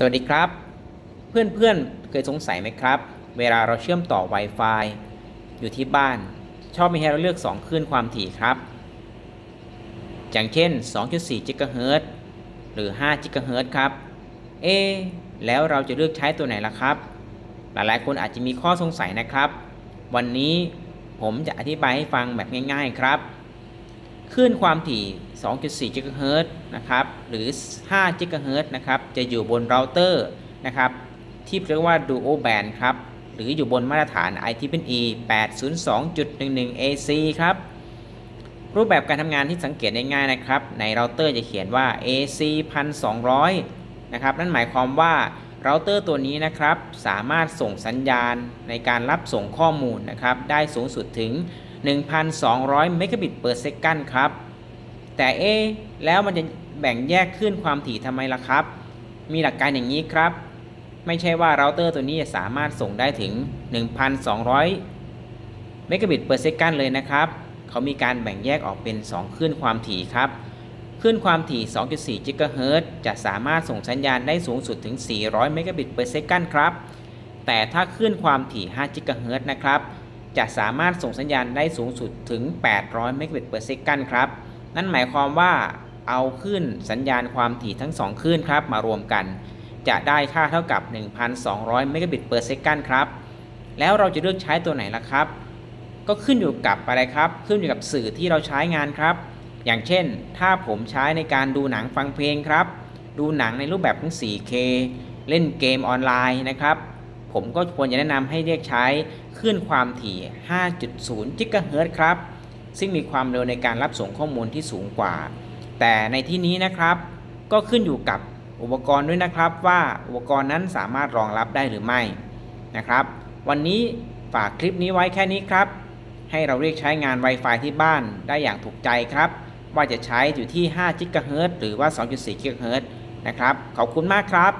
สวัสดีครับ เพื่อนๆ เคยสงสัยไหมครับ เวลาเราเชื่อมต่อ Wi-Fi อยู่ที่บ้าน ชอบมีให้เราเลือก 2คลื่นความถี่ครับ อย่างเช่น 2.4 GHz หรือ 5 GHz ครับ เอ แล้วเราจะเลือกใช้ตัวไหนล่ะครับ หลายๆ คนอาจจะมีข้อสงสัยนะครับ วันนี้ผมจะอธิบายให้ฟังแบบง่าย ๆ ครับ คลื่นความถี่ 2.4 GHz นะครับ หรือ 5 GHz นะครับ จะอยู่บนเราเตอร์นะครับ ที่เรียกว่า Duo Band ครับ หรืออยู่บนมาตรฐาน IEEE 802.11 AC ครับ รูปแบบการทำงานที่สังเกตได้ง่ายนะครับ ในเราเตอร์จะเขียนว่า AC 1200 นะครับ นั่นหมายความว่าเราเตอร์ตัวนี้นะครับ สามารถส่งสัญญาณในการรับส่งข้อมูลนะครับ ได้สูงสุดถึง 1,200 เมกะบิตเปอร์เซกันครับ แต่เอ๊แล้วมันจะแบ่งแยกคลื่นความถี่ทำไมล่ะครับ มีหลักการอย่างนี้ครับ ไม่ใช่ว่าเราเตอร์ตัวนี้จะสามารถส่งได้ถึง 1,200เมกะบิตเปอร์เซกันเลยนะครับ เขามีการแบ่งแยกออกเป็น 2 คลื่นความถี่ครับคลื่นความถี่ 2.4 GHz จะสามารถส่งสัญญาณได้สูงสุดถึง 400 เมกะบิตเปอร์เซกันครับ แต่ถ้าคลื่นความถี่5 GHz นะครับ จะสามารถส่งสัญญาณได้สูงสุดถึง 800 เมกะบิตเปอร์เซกันครับ นั่นหมายความว่าเอาคลื่นสัญญาณความถี่ทั้ง 2คลื่นครับมารวมกัน จะได้ค่าเท่ากับ 1,200เมกะบิตเปอร์เซกันครับ แล้วเราจะเลือกใช้ตัวไหนล่ะครับ ก็ขึ้นอยู่กับอะไรครับ ขึ้นอยู่กับสื่อที่เราใช้งานครับ อย่างเช่น ถ้าผมใช้ในการดูหนังฟังเพลงครับ ดูหนังในรูปแบบของ 4K เล่นเกมออนไลน์นะครับ ผมก็ควรจะแนะนำให้เรียกใช้คลื่นความถี่ 5.0 GHz ครับ ซึ่งมีความเร็วในการรับส่งข้อมูลที่สูงกว่า แต่ในที่นี้นะครับ ก็ขึ้นอยู่กับอุปกรณ์ด้วยนะครับว่าอุปกรณ์นั้นสามารถรองรับได้หรือไม่นะครับ วันนี้ฝากคลิปนี้ไว้แค่นี้ครับ ให้เราเรียกใช้งาน Wi-Fi ที่บ้านได้อย่างถูกใจครับ ว่าจะใช้อยู่ที่5 GHz หรือว่า 2.4 GHz นะครับ ขอบคุณมากครับ